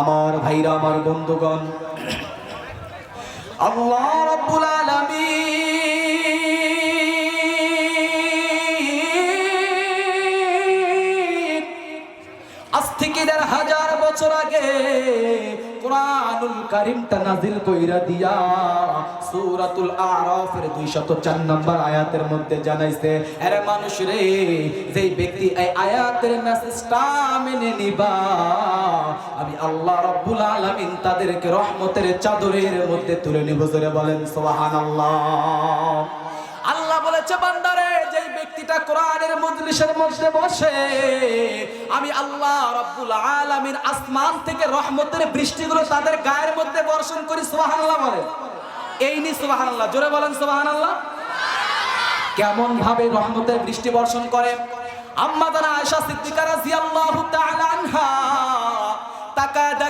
আমার ভাইরা আমার বন্ধুগণ। আল্লাহ রাব্বুল আলামিন আজ থেকে দেড় হাজার বছর আগে কোরআনুল কারিমটা নাজিল কইরা দিয়া সূরাতুল আরাফের 204 নম্বর আয়াতের মধ্যে জানাইছে আরে মানুষ রে, যেই ব্যক্তি এই আয়াতের মেসেজটা মেনে নিবা, আমি আল্লাহ রাব্বুল আলামিন তাদেরকে রহমতের চাদরের মধ্যে তুলে নিব। জোরে বলেন, সুবহানাল্লাহ। আল্লাহ বলেছে, বান্দারে কোরআনের মজলিসের বসে, আমি আল্লাহ আসমান থেকে রহমতের বৃষ্টিগুলো তাদের গায়ের মধ্যে বর্ষণ করি, সুবহানাল্লাহ বলে এই নি সুবহানাল্লাহ, জোরে বলেন সুবহানাল্লাহ। কেমন ভাবে রহমতের বৃষ্টি বর্ষণ করে? আম্মা জানা আয়েশা আনহা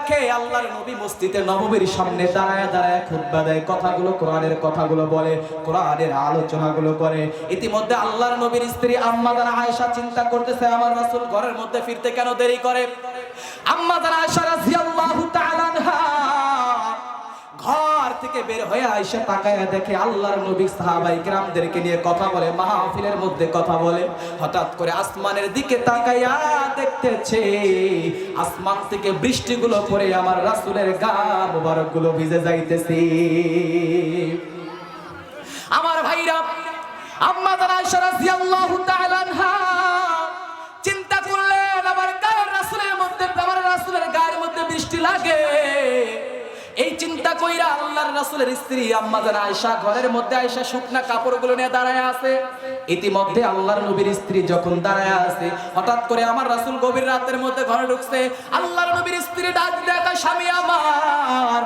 দেখে আল্লাহর নবী মসজিদে নববীর সামনে দাঁড়ায় দাঁড়ায় খুতবা দেয়, কথাগুলো কোরআনের কথাগুলো বলে, কোরআনের আলোচনাগুলো করে। ইতিমধ্যে আল্লাহর নবীর স্ত্রী আম্মা জানা আয়েশা চিন্তা করতেছে, আমার রাসূল ঘরের মধ্যে ফিরতে কেন দেরি করে? আম্মা জানা আয়েশা রাদিয়াল্লাহু তাআলা থেকে বের হয়ে আইসা তাকায় দেখে আল্লাহর নবী সাহাবাই গ্রামদেরকে নিয়ে কথা বলে, মাহফিলের মধ্যে কথা বলে। হঠাৎ করে আসমানের দিকে তাকাইয়া দেখতেছে, আসমান থেকে বৃষ্টিগুলো পড়ে আমার রাসূলের গা মোবারক ভিজে যাইতেছে। আমার ভাইরা, আম্মা জানা আয়েশা রাদিয়াল্লাহু তাআলা আনহা চিন্তা করলেন, আমার গায়ের রাসূলের মধ্যে আমার রাসূলের গায়ের মধ্যে বৃষ্টি লাগে। এই চিন্তা কইরা আল্লাহর রাসূলের স্ত্রী আম্মা জান আয়েশা ঘরের মধ্যে আয়েশা শুকনা কাপড়গুলো নিয়ে দাঁড়ায় আছে। ইতিমধ্যে আল্লাহর নবীর স্ত্রী যখন দাঁড়ায় আছে, হঠাৎ করে আমার রাসূল গভীর রাতের মধ্যে ঘরে ঢুকছে। আল্লাহর নবীর স্ত্রী ডাক দেখা স্বামী আমার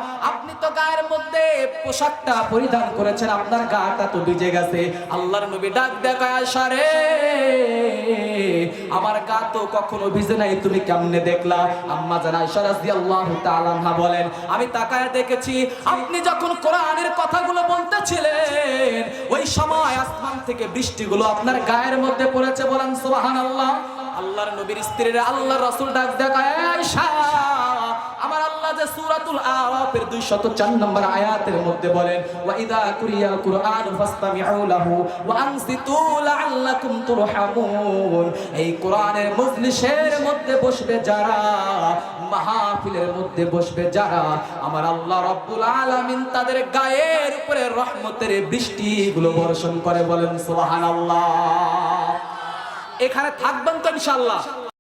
গায়ের মধ্যে পোশাকটা পরিধান করেছেন, আপনার গাটা তো ভিজে গেছে। আল্লাহর নবী ডাক দেখা আয়েশা রে, আমার গা তো কখনো ভিজে নাই, তুমি কেমনে দেখলা? আম্মা জান রাদিয়াল্লাহু তাআলা আনহা বলেন, আমি তাকায় দেখেছি, আপনি যখন কোরআনের কথাগুলো বলতেছিলেন, ওই সময় আসমান থেকে বৃষ্টিগুলো আপনার গায়ের মধ্যে পড়েছে বলেন, সুবহানাল্লাহ। আল্লাহর নবীর স্ত্রীর আল্লাহর রাসূল ডাক দেখায় আল্লাহ যে সূরাতুল আরাফের 204 নম্বর আয়াতের মধ্যে বলেন ওয়া ইদা কুরিয়াল কুরআন ফাসতামিউ লাহু ওয়া আনসিতু লাআল্লাকুম তুরহামুন। এই মজলিসের মধ্যে বসবে যারা, মাহফিলের মধ্যে বসবে যারা, আমার আল্লাহ রাব্বুল আলামিন তাদের গায়ের উপরে রহমতের বৃষ্টিগুলো বর্ষণ করে বলেন, সুবহানাল্লাহ। এখানে থাকবেন তো ইনশাআল্লাহ।